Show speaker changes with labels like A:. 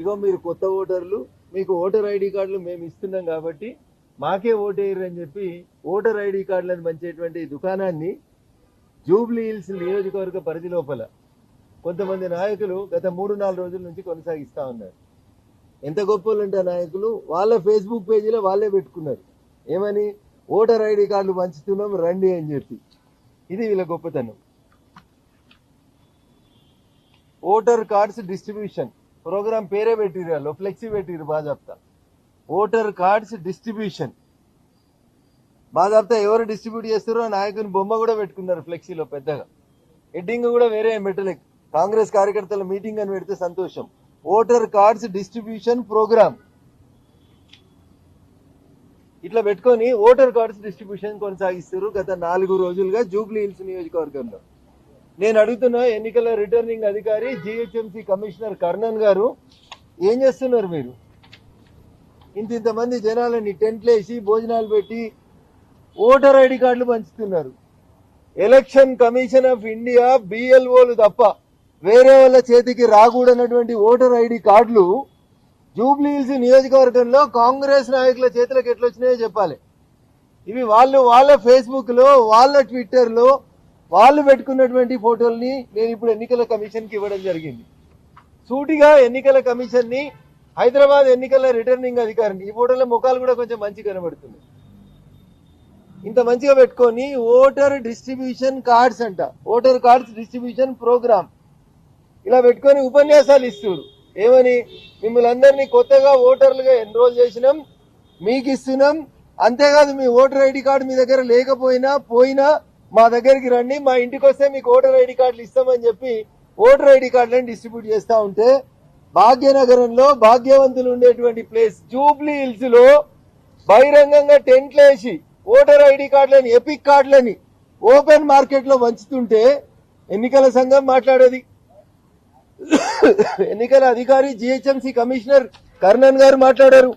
A: ఇగో మీరు కొత్త ఓటర్లు మీకు ఓటర్ ఐడి కార్డులు మేము ఇస్తున్నాం కాబట్టి మాకే ఓటేయరు అని చెప్పి ఓటర్ ఐడి కార్డులను పంచేటువంటి దుకాణాన్ని జూబ్లీ హిల్స్ నియోజకవర్గ పరిధి లోపల కొంతమంది నాయకులు గత మూడు నాలుగు రోజుల నుంచి కొనసాగిస్తూ ఉన్నారు. ఎంత గొప్పలంటే నాయకులు వాళ్ళ ఫేస్బుక్ పేజీలో వాళ్ళే పెట్టుకున్నారు. ఏమని? ఓటర్ ఐడి కార్డులు పంచుతున్నాం రండి అని చెప్పి. ఇది వీళ్ళ గొప్పతనం. Voter cards distribution. ప్రోగ్రామ్ పేరే పెట్టిరు వాళ్ళు ఫ్లెక్సీ పెట్టిరు బాజాప్తా ఓటర్ కార్డ్స్ డిస్ట్రిబ్యూషన్. బాజాప్తా ఎవరు డిస్ట్రిబ్యూట్ చేస్తారో ఆ నాయకుని బొమ్మ కూడా పెట్టుకున్నారు ఫ్లెక్సీలో పెద్దగా. హెడ్డింగ్ కూడా వేరే ఏం పెట్టలేదు కాంగ్రెస్ కార్యకర్తల మీటింగ్ అని పెడితే సంతోషం. ఓటర్ కార్డ్స్ డిస్ట్రిబ్యూషన్ ప్రోగ్రామ్ ఇట్లా పెట్టుకొని ఓటర్ కార్డ్స్ డిస్ట్రిబ్యూషన్ కొనసాగిస్తారు గత నాలుగు రోజులుగా జూబ్లీ హిల్స్ నియోజకవర్గంలో. నేను అడుగుతున్నా ఎన్నికల రిటర్నింగ్ అధికారి జిహెచ్ఎంసీ కమిషనర్ కర్ణన్ గారు ఏం చేస్తున్నారు మీరు? ఇంత ఇంతమంది జనాలని టెంట్లు వేసి భోజనాలు పెట్టి ఓటర్ ఐడి కార్డులు పంచుతున్నారు. ఎలక్షన్ కమిషన్ ఆఫ్ ఇండియా బిఎల్ఓలు తప్ప వేరే వాళ్ళ చేతికి రాకూడనటువంటి ఓటర్ ఐడి కార్డులు జూబ్లీహిల్స్ నియోజకవర్గంలో కాంగ్రెస్ నాయకుల చేతులకు ఎట్లా వచ్చినాయో చెప్పాలి. ఇవి వాళ్ళు వాళ్ళ ఫేస్బుక్లో వాళ్ళ ట్విట్టర్లో వాళ్ళు పెట్టుకున్నటువంటి ఫోటోల్ని నేను ఇప్పుడు ఎన్నికల కమిషన్కి ఇవ్వడం జరిగింది. సూటిగా ఎన్నికల కమిషన్ని హైదరాబాద్ ఎన్నికల రిటర్నింగ్ అధికారిని ఈ ఫోటోలో ముఖాలు కూడా కొంచెం మంచి కనబడుతుంది ఇంత మంచిగా పెట్టుకొని ఓటర్ డిస్ట్రిబ్యూషన్ కార్డ్స్ అంట ఓటర్ కార్డ్స్ డిస్ట్రిబ్యూషన్ ప్రోగ్రామ్ ఇలా పెట్టుకొని ఉపన్యాసాలు ఇస్తారు ఏమని? మిమ్మల్ని అందరినీ కొత్తగా ఓటర్లుగా ఎన్రోల్ చేసినాం మీకు ఇస్తున్నాం అంతేకాదు మీ ఓటర్ ఐడి కార్డు మీ దగ్గర లేకపోయినా పోయినా మా దగ్గరికి రండి మా ఇంటికి వస్తే మీకు ఓటర్ ఐడి కార్డులు ఇస్తామని చెప్పి ఓటర్ ఐడి కార్డులను డిస్ట్రిబ్యూట్ చేస్తా ఉంటే భాగ్యనగరంలో భాగ్యవంతులు ఉండేటువంటి ప్లేస్ జూబ్లీ హిల్స్లో బహిరంగంగా టెంట్లు వేసి ఓటర్ ఐడి కార్డులని ఎపిక్ కార్డులని ఓపెన్ మార్కెట్లో వంచుతుంటే ఎన్నికల సంఘం మాట్లాడేది. ఎన్నికల అధికారి జిహెచ్ఎంసీ కమిషనర్ కర్ణన్ గారు మాట్లాడారు.